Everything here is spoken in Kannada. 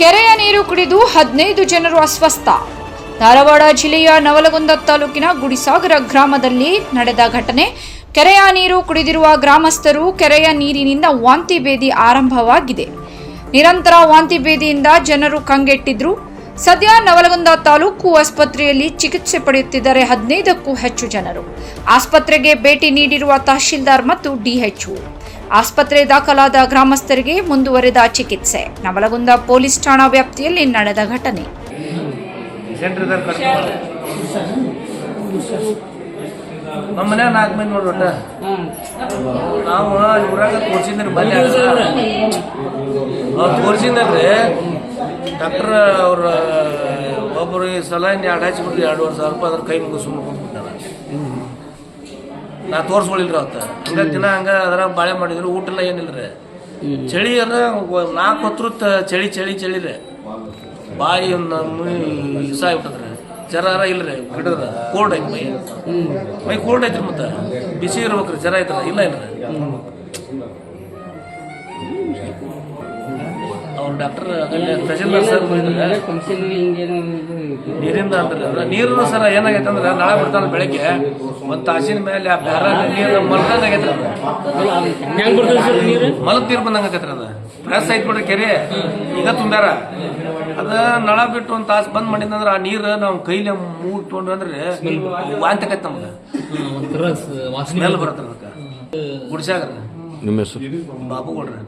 ಕೆರೆಯ ನೀರು ಕುಡಿದು ಹದಿನೈದು ಜನರು ಅಸ್ವಸ್ಥ. ಧಾರವಾಡ ಜಿಲ್ಲೆಯ ನವಲಗುಂದ ತಾಲೂಕಿನ ಗುಡಿಸಾಗರ ಗ್ರಾಮದಲ್ಲಿ ನಡೆದ ಘಟನೆ. ಕೆರೆಯ ನೀರು ಕುಡಿದಿರುವ ಗ್ರಾಮಸ್ಥರು ಕೆರೆಯ ನೀರಿನಿಂದ ವಾಂತಿ ಭೇದಿ ಆರಂಭವಾಗಿದೆ. ನಿರಂತರ ವಾಂತಿ ಭೇದಿಯಿಂದ ಜನರು ಕಂಗೆಟ್ಟಿದ್ರು. ಸದ್ಯ ನವಲಗುಂದ ತಾಲೂಕು ಆಸ್ಪತ್ರೆಯಲ್ಲಿ ಚಿಕಿತ್ಸೆ ಪಡೆಯುತ್ತಿದ್ದಾರೆ ಹದಿನೈದಕ್ಕೂ ಹೆಚ್ಚು ಜನರು. ಆಸ್ಪತ್ರೆಗೆ ಭೇಟಿ ನೀಡಿರುವ ತಹಶೀಲ್ದಾರ್ ಮತ್ತು ಡಿಎಚ್ಒ ಆಸ್ಪತ್ರೆ ದಾಖಲಾದ ಗ್ರಾಮಸ್ಥರಿಗೆ ಮುಂದುವರೆದ ಚಿಕಿತ್ಸೆ. ನವಲಗುಂದ ಪೊಲೀಸ್ ಠಾಣಾ ವ್ಯಾಪ್ತಿಯಲ್ಲಿ ನಡೆದ ಘಟನೆ. ನಮ್ಮ ಮನ್ಯಾಗ ನಾಲ್ಕು ಮಂದಿ ಒಟ್ಟ. ನಾವು ಊರಾಗ ತೋರಿಸಿದ್ರೆ ಬಂದೆ ಅವ್ರು ತೋರಿಸಿದ್ರೆ ಡಾಕ್ಟ್ರ್ ಅವ್ರ ಒಬ್ಬರು ಸಲ ಎರಡು ಹಚ್ಚಿಬಿಟ್ಟು ಎರಡುವರೆ ಸಾವಿರ ರೂಪಾಯಿ ಅದ್ರ ಕೈ ಮುಗಿಸ್ ಸುಮ್ಮನೆ ಕುಂತ್ಬಿಟ್ಟಾರ. ನಾ ತೋರ್ಸ್ಕೊಳಿಲ್ರಿ ಅವತ್ತ. ಹಂಗ ದಿನ ಹಂಗ ಅದರ ಬಾಳೆ ಮಾಡಿದ್ರು ಊಟ ಎಲ್ಲ ಏನಿಲ್ರಿ. ಚಳಿ ಅಂದ್ರೆ ನಾಲ್ಕು ಹೊತ್ತು ಚಳಿ ಚಳಿ ಚಳಿ ರೀ. ಬಾಯಿ ಒಂದು ಇಸ ಆಗ್ಬಿಟ್ಟದ್ರಿ. ಜರ ಇಲ್ರಿ. ಗಿಡದ ಕೋಲ್ಡ್ ಐತಿ ಮೈ. ಮೈ ಕೋಲ್ಡ್ ಐತ್ರಿ ಮತ್ತೆ. ಬಿಸಿ ಇರ್ಬೇಕ್ರಿ ಜರ ಐತ್ರ. ಇಲ್ಲ ಇಲ್ರಿ ಅವ್ರ ಡಾಕ್ಟರ್ ತಹಸೀಲ್ದಾರ್ ಸರ್ ಬಂದಿದ್ರೆ ಫಂಕ್ಷನ್ ಹಿಂಗೇನೋ ಇದು ನೀರಿಂದ ಅಂದ್ರೆ ನೀರು ಸರ ಏನಾಗೈತೆ ಅಂದ್ರೆ ನಾಳೆ ಬರ್ತಾನೆ ಬೆಳಗ್ಗೆ ಒಂದು ತಾಸಿನ ಮೇಲೆ ಆ ಬ್ಯಾರ ನೀರು ಮಲ್ಕಂದಾಗೈತ್ರಿ ಅದು ಸರ್ ನೀರು ಮಲಗ್ ನೀರು ಬಂದಂಗೈತ್ರಿ ಅದು. ಪ್ರೆಸ್ ಐತ್ ಬಿಡ್ರಿ ಕೆರೆ. ಈಗ ತುಂಬ್ಯಾರ. ಅದ ನಳ ಬಿಟ್ಟು ಒಂದು ತಾಸು ಬಂದ್ ಮಾಡಿದಂದ್ರೆ ಆ ನೀರು ನಾವು ಕೈಲಿ ತೊಗೊಂಡು ಅಂದ್ರೆ ವಾಂತಿ ಆಕೈತೆ ನಮ್ಗೆ. ಸ್ಮೆಲ್ ಬರತ್ತೆ. ಅದಕ್ಕೆ ಗುಡ್ಸಾಗ್ರ ನಿಮ್ಮ ಹೆಸರು? ಬಾಬುಗಳ್ರಿ